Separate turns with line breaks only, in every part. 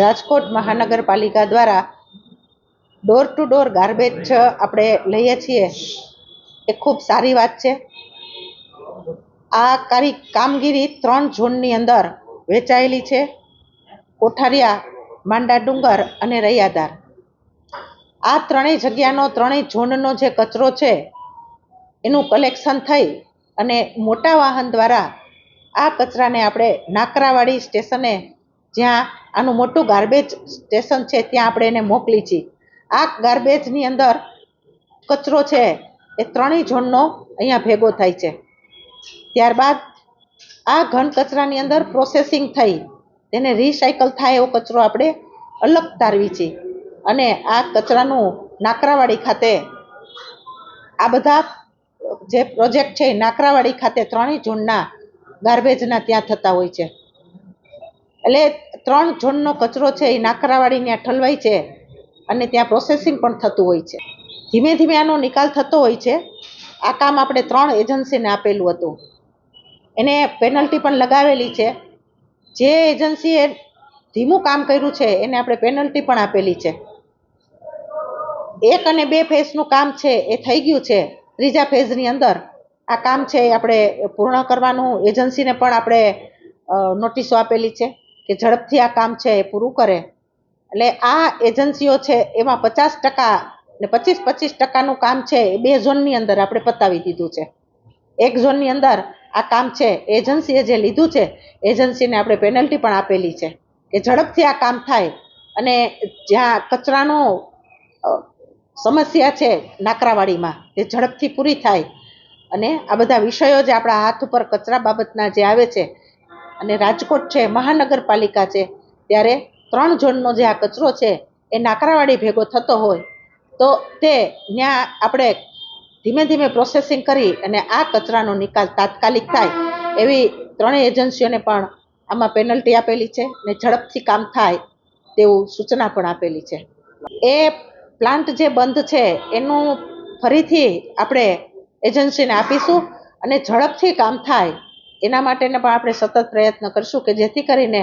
રાજકોટ મહાનગરપાલિકા દ્વારા door to door garbage આપણે લઈએ છીએ. એ ખૂબ સારી વાત છે. આ કારી કામગીરી ત્રણ ઝોનની અંદર વેચાયેલી છે. કોઠારિયા, માંડા ડુંગર અને રૈયાદાર આ ત્રણેય જગ્યાનો, ત્રણેય ઝોનનો જે કચરો છે, એનું કલેક્શન થઈ અને મોટા વાહન દ્વારા આ કચરાને આપણે નાકરાવાડી સ્ટેશને જ્યાં આનું મોટું ગાર્બેજ સ્ટેશન છે, ત્યાં આપણે એને મોકલી છીએ. આ ગાર્બેજની અંદર કચરો છે, એ ત્રણેય ઝોનનો અહીંયા ભેગો થાય છે. ત્યારબાદ આ ઘન કચરાની અંદર પ્રોસેસિંગ થઈ, તેને રિસાયકલ થાય એવો કચરો આપણે અલગ તારવી છીએ. અને આ કચરાનું નાકરાવાડી ખાતે આ બધા જે પ્રોજેક્ટ છે, એ નાકરાવાડી ખાતે ત્રણેય ઝોનના ગાર્બેજના ત્યાં થતા હોય છે. એટલે ત્રણ ઝોનનો કચરો છે એ નાકરાવાડી ત્યાં ઠલવાય છે અને ત્યાં પ્રોસેસિંગ પણ થતું હોય છે. ધીમે ધીમે આનો નિકાલ થતો હોય છે. આ કામ આપણે ત્રણ એજન્સીને આપેલું હતું. એને પેનલ્ટી પણ લગાવેલી છે. જે એજન્સીએ ધીમું કામ કર્યું છે એને આપણે પેનલ્ટી પણ આપેલી છે. એક અને બે ફેઝનું કામ છે એ થઈ ગયું છે. ત્રીજા ફેઝની અંદર આ કામ છે એ આપણે પૂર્ણ કરવાનું. એજન્સીને પણ આપણે નોટિસો આપેલી છે. કે ઝડપથી આ કામ છે એ પૂરું કરે. એટલે આ એજન્સીઓ છે એમાં પચાસ ટકા ને પચીસ પચીસ ટકાનું કામ છે એ બે ઝોનની અંદર આપણે પતાવી દીધું છે. એક ઝોનની અંદર આ કામ છે, એજન્સીએ જે લીધું છે, એજન્સીને આપણે પેનલ્ટી પણ આપેલી છે કે ઝડપથી આ કામ થાય અને જ્યાં કચરાનો સમસ્યા છે નાકરાવાડીમાં તે ઝડપથી પૂરી થાય. અને આ બધા વિષયો જે આપણા હાથ ઉપર કચરા બાબતના જે આવે છે અને રાજકોટ છે, મહાનગરપાલિકા છે, ત્યારે ત્રણ ઝોનનો જે આ કચરો છે, એ નાકરાવાડી ભેગો થતો હોય, તો તે ત્યાં આપણે ધીમે ધીમે પ્રોસેસિંગ કરી અને આ કચરાનો નિકાલ તાત્કાલિક થાય, એવી ત્રણેય એજન્સીઓને પણ આમાં પેનલ્ટી આપેલી છે ને ઝડપથી કામ થાય, તેવું સૂચના પણ આપેલી છે. એ પ્લાન્ટ જે બંધ છે, એનું ફરીથી આપણે એજન્સીને આપીશું અને ઝડપથી કામ થાય એના માટેને પણ આપણે સતત પ્રયત્ન કરીશું કે જેથી કરીને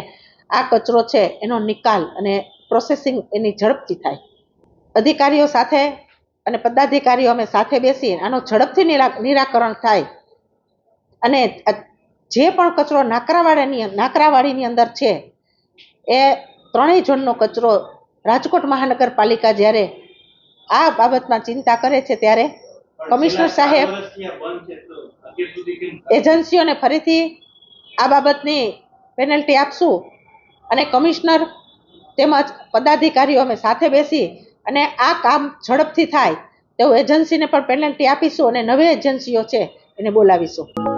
આ કચરો છે એનો નિકાલ અને પ્રોસેસિંગ એની ઝડપથી થાય. અધિકારીઓ સાથે અને પદાધિકારીઓ અમે સાથે બેસી આનો ઝડપથી નિરાકરણ થાય. અને જે પણ કચરો નાકરાવાડાની નાકરાવાડીની અંદર છે એ ત્રણેય ઝોનનો કચરો રાજકોટ મહાનગરપાલિકા જ્યારે આ બાબતમાં ચિંતા કરે છે ત્યારે કમિશનર સાહેબ એજન્સીઓને ફરીથી આ બાબતની પેનલ્ટી આપશું અને કમિશનર તેમજ પદાધિકારીઓ અમે સાથે બેસી અને આ કામ ઝડપથી થાય તેવું એજન્સીને પણ પેનલ્ટી આપીશું અને નવી એજન્સીઓ છે એને બોલાવીશું.